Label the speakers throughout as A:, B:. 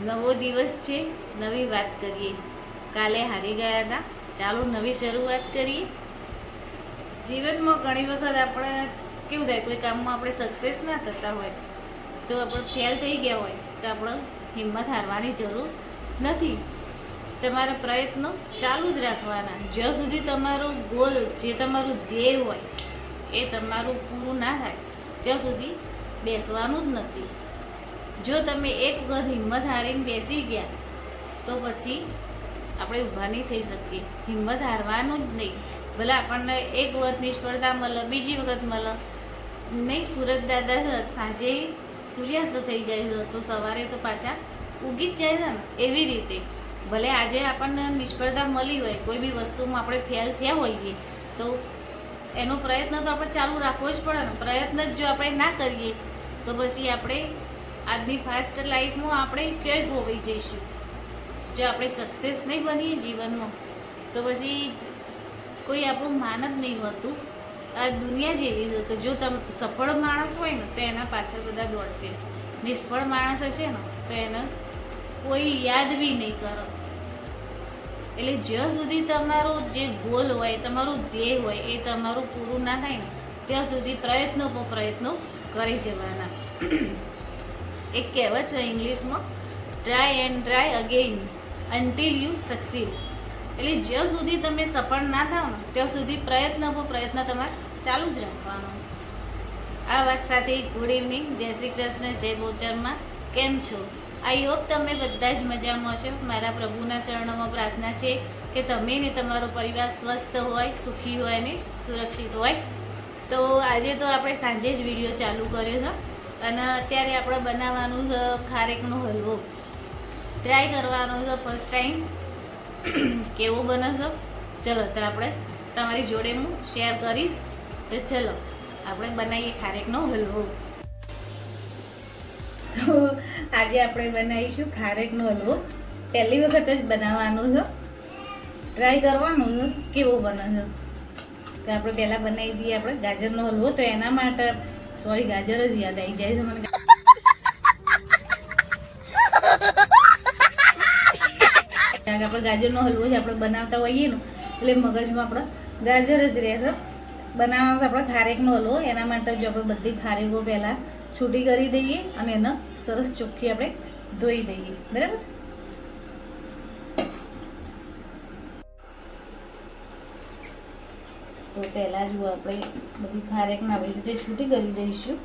A: નવો દિવસ છે, નવી વાત કરીએ. કાલે હારી ગયા હતા. ચાલો નવી શરૂઆત કરીએ. જીવનમાં ઘણી વખત આપણે કેવું થાય, કોઈ કામમાં આપણે સક્સેસ ના થતા હોય, તો આપણે ફેલ થઈ ગયા હોય, તો આપણે હિંમત હારવાની જરૂર નથી. તમારા પ્રયત્નો ચાલુ જ રાખવાના. જ્યાં સુધી તમારો ગોલ જે તમારું ધ્યેય હોય, એ તમારું પૂરું ના થાય, ત્યાં સુધી બેસવાનું જ નથી. જો તમે એક વખત હિંમત હારીને બેસી ગયા, તો પછી આપણે ઊભા નહીં થઈ શકીએ. હિંમત હારવાનું જ નહીં. ભલે આપણને એક વખત નિષ્ફળતા મળે, બીજી વખત મળે. નહીં સુરત દાદા સાંજે સૂર્યાસ્ત થઈ જાય છે, તો સવારે તો પાછા ઉગી જ જાય છે ને, એવી રીતે. ભલે આજે આપણને નિષ્ફળતા મળી હોય, કોઈ બી વસ્તુમાં આપણે ફેલ થયા હોઈએ, તો એનો પ્રયત્ન તો આપણે ચાલુ રાખવો જ પડે ને. પ્રયત્ન જ જો આપણે ના કરીએ, તો પછી આપણે આજની ફાસ્ટ લાઈફમાં આપણે ક્યાંય ખોવાઈ જઈશું? જો આપણે સક્સેસ નહીં બનીએ જીવનમાં, તો પછી કોઈ આપણું માન જ નહીં હોતું. આ દુનિયા જેવી છે, તો જો તમે સફળ માણસ હોય ને, તો એના પાછળ બધા દોડશે. નિષ્ફળ માણસ હશે ને, તો એને કોઈ યાદ બી નહીં કરો. એટલે જ્યાં સુધી તમારો જે ગોલ હોય, તમારું ધ્યેય હોય, એ તમારું પૂરું ના થાય ને, ત્યાં સુધી પ્રયત્નો પર પ્રયત્નો કરી જવાના. એક કહેવત છે ઇંગ્લિશમાં try and try again until you succeed એટલે જ્યાં સુધી તમે સફળ ના થાવ ને, ત્યાં સુધી પ્રયત્ન પર પ્રયત્ન તમારે ચાલુ જ રાખવાનો. આ વાત સાથે ગુડ ઇવનિંગ જય શ્રી કૃષ્ણ, જય બોચરમાં કેમ છો? આઈ હોપ તમે બધા જ મજામાં હશો. મારા પ્રભુના ચરણોમાં પ્રાર્થના છે કે તમે ને તમારો પરિવાર સ્વસ્થ હોય, સુખી હોય ને સુરક્ષિત હોય. તો આજે તો આપણે સાંજે જ વીડિયો ચાલુ કર્યો છે અને અત્યારે આપણે બનાવવાનું છે ખારેકનો હલવો. ટ્રાય કરવાનો છે ફર્સ્ટ ટાઈમ કેવો બને છે? ચલો, તો આપણે તમારી જોડે હું શેર કરીશ. તો ચલો, આપણે બનાવીએ ખારેકનો હલવો. તો આજે આપણે બનાવીશું ખારેકનો હલવો. પહેલી વખત જ બનાવવાનો છે. ટ્રાય કરવાનો છે. કેવો બને છે? તો આપણે પહેલાં બનાવી દઈએ આપણે ગાજરનો હલવો. તો એના માટે સોરી, ગાજર જ યાદ આવી જાય છે મને. આપણે ગાજરનો હલવો જ આપણે બનાવતા હોઈએ ને, એટલે મગજમાં આપણે ગાજર જ બનાવવાનો છે આપણે ખારેકનો હલવો, એના માટે જો આપણે બધી ખારેકો પહેલાં છૂટી કરી દઈએ અને એને સરસ ચોખ્ખી આપણે ધોઈ દઈએ. બરાબર? તો પહેલાં જો આપણે બધી ખારેકને આવી રીતે છૂટી કરી દઈશું.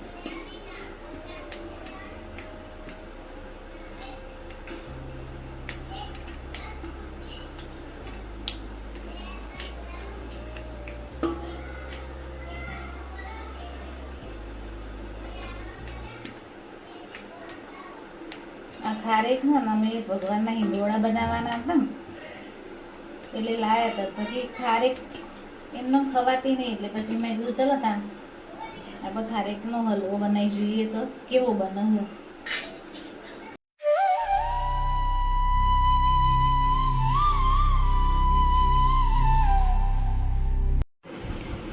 A: આ ખારેક ને અમે ભગવાનના હિંડોળા બનાવવાના હતા. એટલે લાયા હતા. પછી ખારેક એમનો ખવાતી નહીં એટલે પછી મેં કીધું, ચલો તા આપણે ખારેકનો હલવો બનાવી જોઈએ તો કેવો બને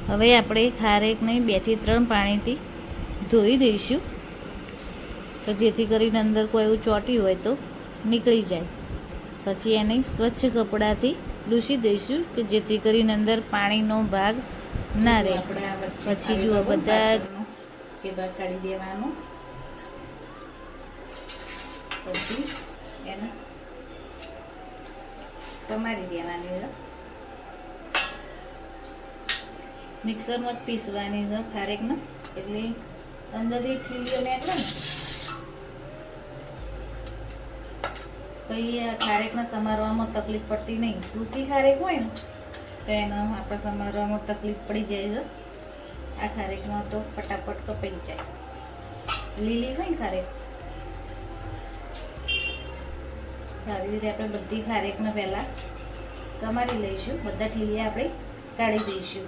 A: હવે આપણે ખારેકને બેથી ત્રણ પાણીથી ધોઈ દઈશું. કે જેથી કરીને અંદર કોઈ એવું ચોટી હોય તો નીકળી જાય. પછી એને સ્વચ્છ કપડાથી લૂછી દઈશું કે જેથી કરીને અંદર પાણીનો ભાગ ના રહે. પછી જુઓ બધા કે ભાગ કાઢી દેવાનો. પછી એને સમારી દેવાની મિક્સરમાં જ પીસવાની છે ખારેકને. એટલે અંદરથી ઠીલીઓને એટલે ને પછી આ ખારેકને સમારવામાં તકલીફ પડતી નહીં. સૂકી ખારેક હોય ને, તો એનો આપણે સમારવામાં તકલીફ પડી જાય છે. આ ખારેકમાં તો ફટાફટ કપાઈ જાય. લીલી હોય ને ખારેક સારી રીતે આપણે બધી ખારેકને પહેલાં સમારી લઈશું. બધા ઠીલિયા આપણે કાઢી દઈશું.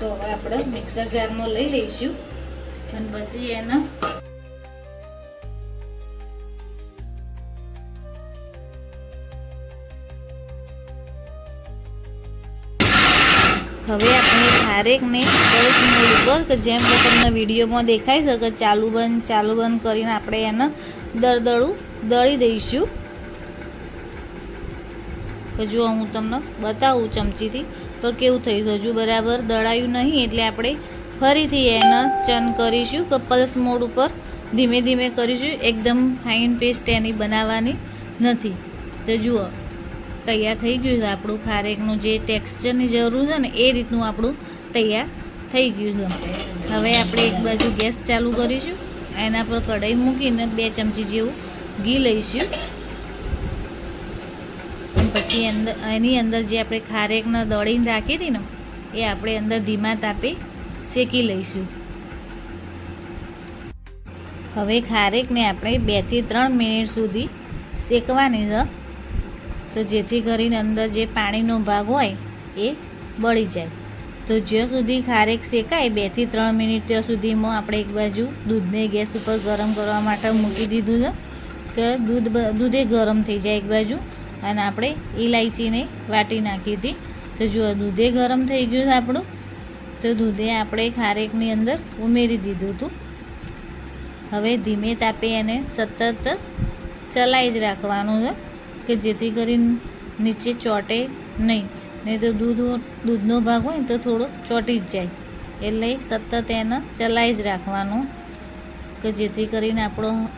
A: તો હવે આપણે મિક્સર જારમાં લઈ લઈશું. અને પછી એને હવે આપણે ખારેકને સરસ મોડ ઉપર, કે જેમ કે તમને વિડીયોમાં દેખાઈ શકે ચાલુ બંધ ચાલુ બંધ કરીને આપણે એને દળદળું દળી દઈશું. તો જો હું તમને બતાવું ચમચીથી, તો કેવું થયું? હજુ બરાબર દળાયું નહીં, એટલે આપણે ફરીથી એને ચન કરીશું, કે પલ્સ મોડ ઉપર ધીમે ધીમે કરીશું. એકદમ ફાઇન પેસ્ટ એની બનાવવાની નથી. તો જુઓ તૈયાર થઈ ગયું છે. આપણું ખારેકનું જે ટેક્સચરની જરૂર છે ને, એ રીતનું આપણું તૈયાર થઈ ગયું છે. હવે આપણે એક બાજુ ગેસ ચાલુ કરીશું. એના પર કઢાઈ મૂકીને બે ચમચી જેવું ઘી લઈશું. પછી અંદર, એની અંદર જે આપણે ખારેકને દળીને રાખી હતી ને, એ આપણે અંદર ધીમા તાપે શેકી લઈશું. હવે ખારેકને આપણે બેથી ત્રણ મિનિટ સુધી શેકવાની છે. તો જેથી કરીને અંદર જે પાણીનો ભાગ હોય એ બળી જાય. તો જ્યાં સુધી ખારેક શેકાય, બેથી ત્રણ મિનિટ ત્યાં સુધીમાં આપણે એક બાજુ દૂધને ગેસ ઉપર ગરમ કરવા માટે મૂકી દીધું છે કે દૂધ દૂધે ગરમ થઈ જાય એક બાજુ અને આપણે ઇલાયચીને વાટી નાખી હતી. તો જો દૂધે ગરમ થઈ ગયું આપણું, તો દૂધે આપણે ખારેકની અંદર ઉમેરી દીધું હતું. હવે ધીમે તાપે એને સતત ચલાઈ જ રાખવાનું છે. કે જેથી કરીને નીચે ચોટે નહીં. નહીં તો દૂધ દૂધનો ભાગ હોય તો થોડો ચોટી જ જાય. એટલે સતત એને ચલાઈ જ રાખવાનું. કે જેથી કરીને આપણો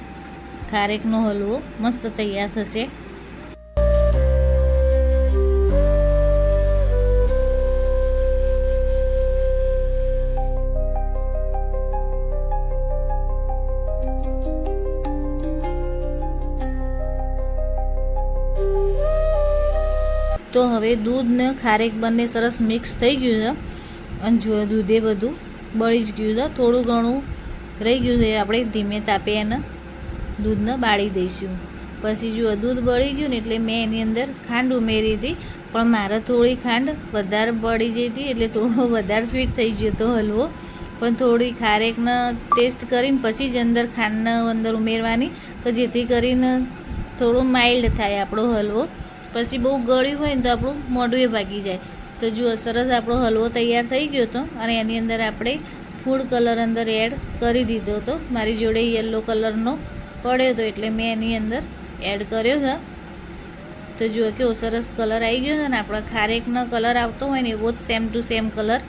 A: ખારેકનો હલવો મસ્ત તૈયાર થશે. તો હવે દૂધ ને ખારેક બંને સરસ મિક્સ થઈ ગયું છે. અને જો દૂધે બધું બળી જ ગયું છે. થોડું ઘણું રહી ગયું છે. આપણે ધીમે તાપે એને દૂધને બાળી દઈશું. પછી જો દૂધ બળી ગયું ને એટલે મેં એની અંદર ખાંડ ઉમેરી હતી. પણ મારે થોડી ખાંડ વધારે બળી જઈ હતી એટલે થોડો વધારે સ્વીટ થઈ ગયો હતો હલવો. પણ થોડી ખારેકને ટેસ્ટ કરીને પછી જ અંદર ખાંડને અંદર ઉમેરવાની. તો જેથી કરીને થોડો માઇલ્ડ થાય આપણો હલવો. પછી બહુ ગળ્યું હોય ને તો આપણું મોઢું એ ભાગી જાય. તો જુઓ, સરસ આપણો હલવો તૈયાર થઈ ગયો હતો અને એની અંદર આપણે ફૂડ કલર અંદર એડ કરી દીધો હતો મારી જોડે યલો કલરનો પડ્યો હતો એટલે મેં એની અંદર એડ કર્યો હતો તો જુઓ કેવો સરસ કલર આવી ગયો છે ને. આપણા ખારેકનો કલર આવતો હોય ને એવો જ સેમ ટુ સેમ કલર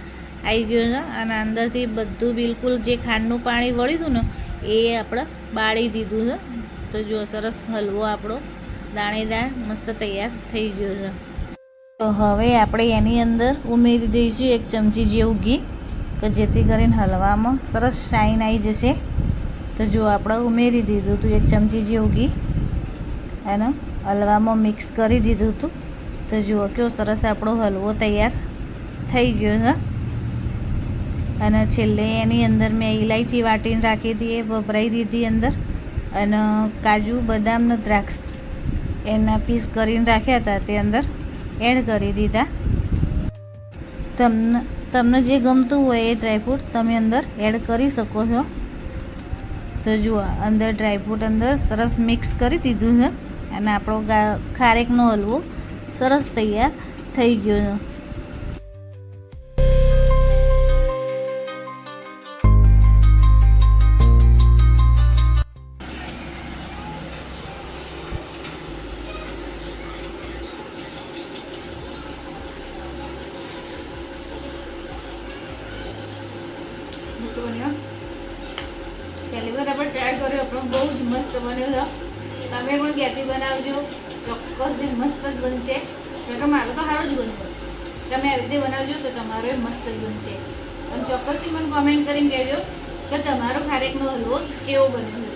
A: આવી ગયો છે. અને અંદરથી બધું બિલકુલ જે ખાંડનું પાણી વળ્યું હતું ને, એ આપણે બાળી દીધું છે. તો જુઓ, સરસ હલવો આપણો દાણેદાર, મસ્ત તૈયાર થઈ ગયો છે. તો હવે આપણે એની અંદર ઉમેરી દઈશું એક ચમચી જેવું ઘી, કે જેથી કરીને હલવામાં સરસ શાઇન આવી જશે. તો જો આપણે ઉમેરી દીધું હતું એક ચમચી જેવું ઘી, એને હલવામાં મિક્સ કરી દીધું હતું. તો જુઓ કેવો સરસ આપણો હલવો તૈયાર થઈ ગયો છે. અને છેલ્લે એની અંદર મેં ઇલાયચી વાટીને રાખી હતી, એ વપરાઈ દીધી અંદર. અને કાજુ બદામ દ્રાક્ષ એના પીસ કરીને રાખ્યા હતા તે અંદર. એડ કરી દીધા. તમને તમને જે ગમતું હોય એ ડ્રાયફ્રૂટ તમે અંદર એડ કરી શકો છો. તો જુઓ, અંદર ડ્રાયફ્રૂટ અંદર સરસ મિક્સ કરી દીધું છે. અને આપણો ખારેકનો હલવો સરસ તૈયાર થઈ ગયો છે.
B: આપણો બહુ જ મસ્ત બન્યો છે. તમે પણ ક્યાંથી બનાવજો. ચોક્કસ દિન મસ્ત જ બનશે. કે મારો તો સારો જ બન્યો તમે આવી રીતે બનાવજો તો તમારો એ મસ્ત જ બનશે. અને ચોક્કસથી મને કોમેન્ટ કરીને કહેજો કે તમારો ખારેકનો હલવો કેવો બન્યો